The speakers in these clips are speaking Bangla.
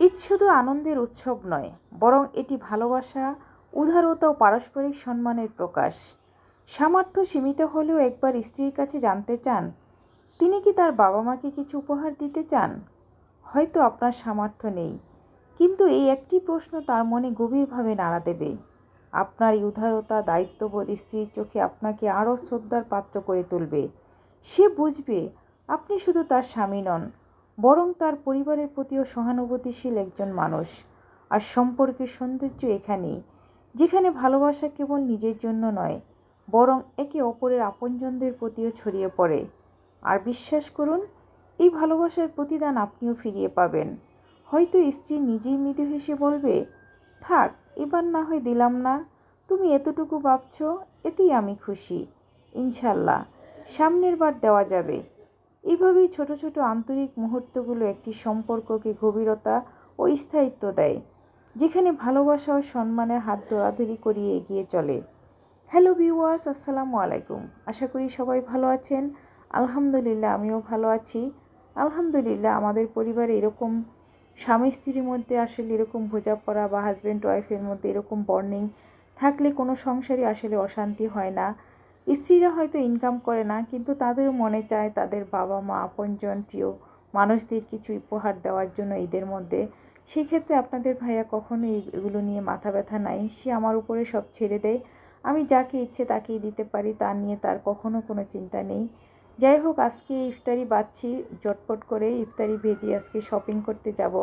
ঈদ শুধু আনন্দের উৎসব নয়, বরং এটি ভালোবাসা, উদারতা ও পারস্পরিক সম্মানের প্রকাশ। সামর্থ্য সীমিত হলেও একবার স্ত্রীর কাছে জানতে চান, তিনি কি তার বাবা মাকে কিছু উপহার দিতে চান? হয়তো আপনার সামর্থ্য নেই, কিন্তু এই একটি প্রশ্ন তার মনে গভীরভাবে নাড়া দেবে। আপনার এই উদারতা, দায়িত্ববোধ স্ত্রীর চোখে আপনাকে আরও শ্রদ্ধার পাত্র করে তুলবে। সে বুঝবে আপনি শুধু তার স্বামী নন বরং তার পরিবারের প্রতিও সহানুভূতিশীল একজন মানুষ। আর সম্পর্কের সৌন্দর্য এখানেই, যেখানে ভালোবাসা কেবল নিজের জন্য নয়, বরং একে অপরের আপনজনদের প্রতিও ছড়িয়ে পড়ে। আর বিশ্বাস করুন, এই ভালোবাসার প্রতিদান আপনিও ফিরিয়ে পাবেন। হয়তো স্ত্রী নিজেই মৃদু হেসে বলবে, থাক, এবার না হয় দিলাম না। তুমি এতটুকু ভাবছ, এতেই আমি খুশি। ইনশাল্লাহ, সামনের বার দেওয়া যাবে। এইভাবেই ছোট ছোট আন্তরিক মুহূর্তগুলো একটি সম্পর্ককে গভীরতা ও স্থায়িত্ব দেয়, যেখানে ভালোবাসা ও সম্মানের হাত দৌড়াদৌড়ি করিয়ে এগিয়ে চলে। হ্যালো ভিউয়ার্স, আসসালামু আলাইকুম। আশা করি সবাই ভালো আছেন। আলহামদুলিল্লাহ, আমিও ভালো আছি। আলহামদুলিল্লাহ, আমাদের পরিবারে এরকম স্বামী স্ত্রীর মধ্যে আসলে এরকম বোঝাপড়া বা হাজব্যান্ড ওয়াইফের মধ্যে এরকম বর্নিং থাকলে কোনো সংসারই আসলে অশান্তি হয় না। স্ত্রীরা হয়তো ইনকাম করে না, কিন্তু তাদেরও মনে চায় তাদের বাবা মা আপনজন, প্রিয় মানুষদের কিছু উপহার দেওয়ার জন্য ঈদের মধ্যে। সেক্ষেত্রে আপনাদের ভাইয়া কখনো এগুলো নিয়ে মাথা ব্যথা নাই? সে আমার উপরে সব ছেড়ে দেয়। আমি যাকে ইচ্ছে তাকেই দিতে পারি, তা নিয়ে তার কখনো কোনো চিন্তা নেই। যাই হোক, আজকে ইফতারি বাচ্ছি জটপট করে ইফতারি ভেজে আজকে শপিং করতে যাব।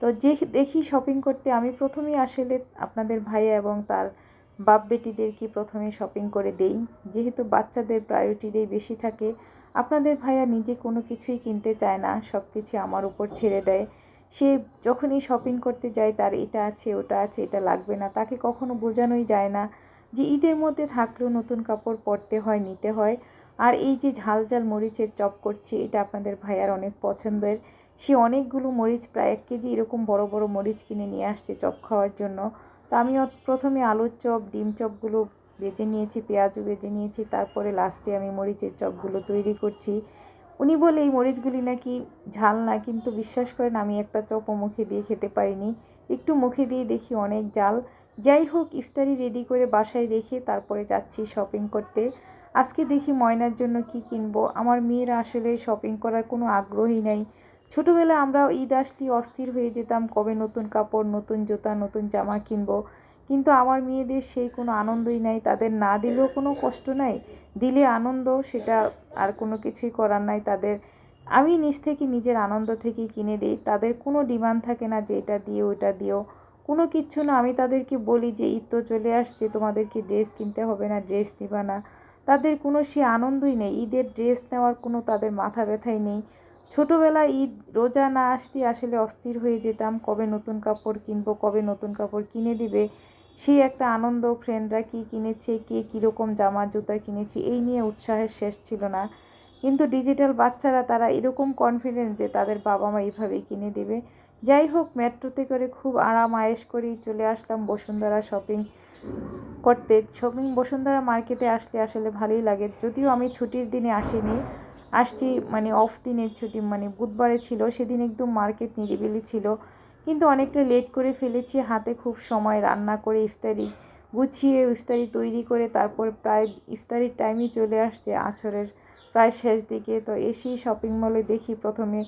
তো যে, দেখি শপিং করতে আমি প্রথমেই আসলে আপনাদের ভাইয়া এবং তার বাপ বেটিদেরকে প্রথমে শপিং করে দেই? যেহেতু বাচ্চাদের প্রায়োরিটিটাই বেশি থাকে, আপনাদের ভাইয়া নিজে কোনো কিছুই কিনতে চায় না সব কিছু আমার উপর ছেড়ে দেয়। সে যখনই শপিং করতে যায়, তার এটা আছে, ওটা আছে, এটা লাগবে না, তাকে কখনো বোঝানোই যায় না যে ঈদের মধ্যে থাকলেও নতুন কাপড় পরতে হয়, নিতে হয়। আর এই যে ঝাল ঝাল মরিচের চপ করছি, এটা আপনাদের ভাইয়ার অনেক পছন্দের। সে অনেকগুলো মরিচ, প্রায় এক কেজি এরকম বড় বড় মরিচ কিনে নিয়ে আসছে চপ খাওয়ার জন্য। তো আমি প্রথমে আলুর চপ, ডিম চপগুলো বেজে নিয়েছি, পেঁয়াজও বেজে নিয়েছি, তারপরে লাস্টে আমি মরিচের চপগুলো তৈরি করছি। উনি বলে, এই মরিচগুলি নাকি ঝাল না, কিন্তু বিশ্বাস করেন আমি একটা চপও মুখে দিয়ে খেতে পারিনি। একটু মুখে দিয়ে দেখি অনেক জাল যাই হোক, ইফতারি রেডি করে বাসায় রেখে তারপরে যাচ্ছি শপিং করতে। আজকে দেখি ময়নার জন্য কি কিনবো। আমার মেয়েরা আসলে শপিং করার কোনো আগ্রহই নাই। ছোটোবেলা আমরা ঈদ আসলে অস্থির হয়ে যেতাম, কবে নতুন কাপড়, নতুন জুতা, নতুন জামা কিনবো। কিন্তু আমার মেয়েদের সেই কোনো আনন্দই নাই, তাদের না দিলেও কোনো কষ্ট নাই, দিলে আনন্দ, সেটা আর কোনো কিছুই করার নাই। তাদের, আমি নিজ থেকে নিজের আনন্দ থেকেই কিনে দিই। তাদের কোনো ডিমান্ড থাকে না যে এটা দিও, ওটা দিও। কোনো কিচ্ছু না, আমি তাদেরকে বলি যে, ঈদ তো চলে আসছে, তোমাদেরকে ড্রেস কিনতে হবে না, ড্রেস দিবা না। তাদের কোনো সে আনন্দই নেই। ঈদের ড্রেস নেওয়ার কোনো তাদের মাথা ব্যথাই নেই। ছোটোবেলায় ঈদ, রোজা না আসতে আসলে অস্থির হয়ে যেতাম। কবে নতুন কাপড় কিনবো, কবে নতুন কাপড় কিনে দিবে, সেই একটা আনন্দ ফ্রেন্ডরা কী কিনেছে, কে কীরকম জামা, জুতা কিনেছি, এই নিয়ে উৎসাহের শেষ ছিল না। কিন্তু ডিজিটাল বাচ্চারা তারা এরকম কনফিডেন্স যে তাদের বাবা মা এইভাবেই কিনে দেবে। যাই হোক, মেট্রোতে করে খুব আরাম আয়েস করেই চলে আসলাম বসুন্ধরা শপিং করতে। শপিং বসুন্ধরা মার্কেটে আসলে আসলে ভালোই লাগে। যদিও আমি ছুটির দিনে আসিনি আসছি মানে অফ দিনের ছুটি মানে বুধবারে ছিল, সেদিন একদম মার্কেট নিরিবিলি ছিল। কিন্তু অনেকটা লেট করে ফেলেছি, হাতে খুব সময় রান্না করে ইফতারি গুছিয়ে, ইফতারি তৈরি করে, তারপর প্রায় ইফতারির টাইমই চলে আসছে আছরের প্রায় শেষ দিকে। তো এসেই শপিং মলে দেখি প্রথমে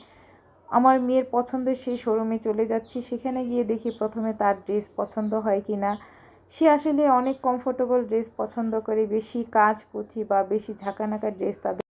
আমার মেয়ের পছন্দের সেই শোরুমে চলে যাচ্ছি, সেখানে গিয়ে দেখি প্রথমে তার ড্রেস পছন্দ হয় কি না সে আসলে অনেক কমফোর্টেবল ড্রেস পছন্দ করে, বেশি কাজ পুঁথি বা বেশি ঝাঁকানাকা ড্রেস তাদের